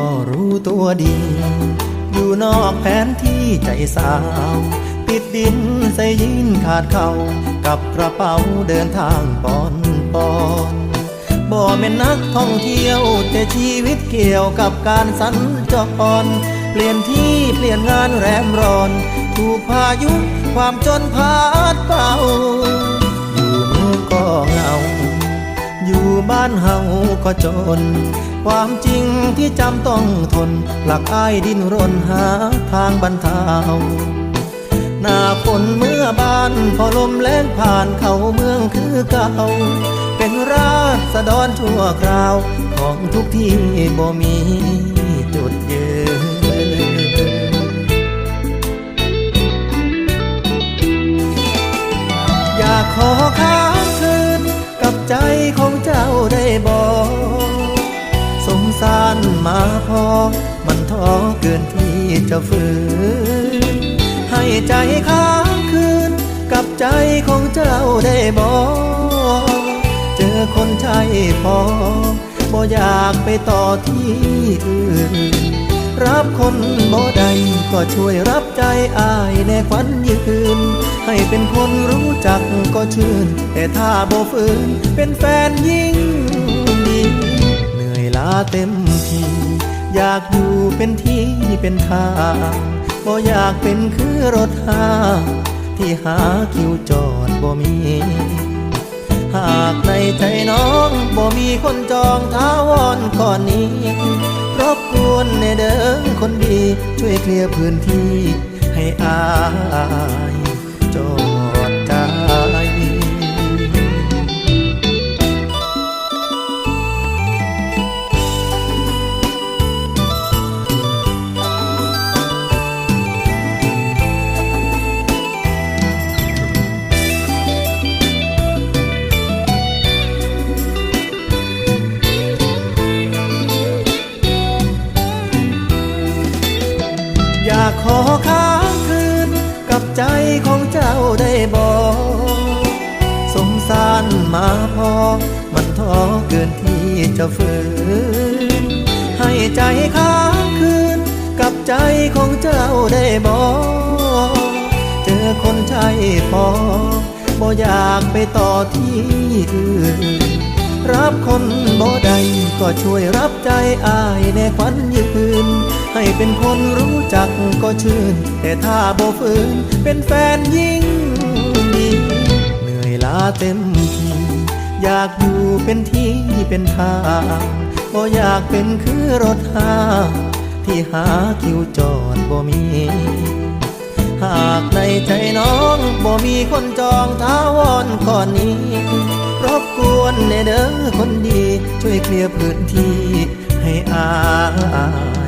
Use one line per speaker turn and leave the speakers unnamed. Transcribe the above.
็รู้ตัวดี อยู่นอกแผนที่ใจสาวติดดินใส่ยินขาดเขากับกระเป๋าเดินทางปอนปอนบ่แม่นนักท่องเที่ยว แต่ชีวิตเกี่ยวกับการสัญจรเปลี่ยนที่เปลี่ยนงานแรมร้อน ถูกพายุความจนพาดเป่าอยู่เมืองก็เหงา อยู่บ้านเฮาก็จน ความจริงที่จำต้องทน หลักอ้ายดิ้นรนหาทางบรรเทาหน้าฝนเมื่อบานพอลมแรงผ่านเข้าเมืองคือเก่า เป็นราษฎรชั่วคราวของทุกที่บ่มีจุดยืนอยากขอค้างคืนกับใจของเจ้าได้บอก มาพอ มันท้อเกินที่จะฝืน ให้ใจค้างคืน กับใจของเจ้าได้บอกเจอคนใช่พอบ่อยากไปต่อที่อื่น รับคนบ่ใดก็ช่วยรับใจอายในควันยืน ให้เป็นคนรู้จักก็ชื่น แต่ถ้าบ่ฝืนเป็นแฟนยิ่งดีเหนื่อยล้าเต็ม อยากอยู่เป็นที่เป็นทางบ่อยากเป็นคือรถหาที่หาคิวจอดบ่มี หากในใจน้องบ่มีคนจองท้าวอนก่อนนี้ รบกวนในเดิงคนดี ช่วยเคลียร์พื้นที่ให้อายจอ อยากขอค้างคืน กับใจของเจ้าได้บอกสงสารมาพอ มันท้อเกินที่จะฝืน ให้ใจค้างคืน กับใจของเจ้าได้บอกเจอคนใช่พอบ่อยากไปต่อที่อื่น รับคนบ่ใดก็ช่วยรับใจอายในควันยืน ให้เป็นคนรู้จักก็ชื่น แต่ถ้าบ่ฝืนเป็นแฟนยิ่งดีเหนื่อยล้าเต็มทีอยากอยู่เป็นที่เป็นทางบ่อยากเป็นคือรถหาที่หาคิวจอดบ่มี หากในใจน้องบ่มีคนจองท้าวอนก่อนนี้ รบกวนในเด้อคนดี ช่วยเคลียร์พื้นที่ให้อา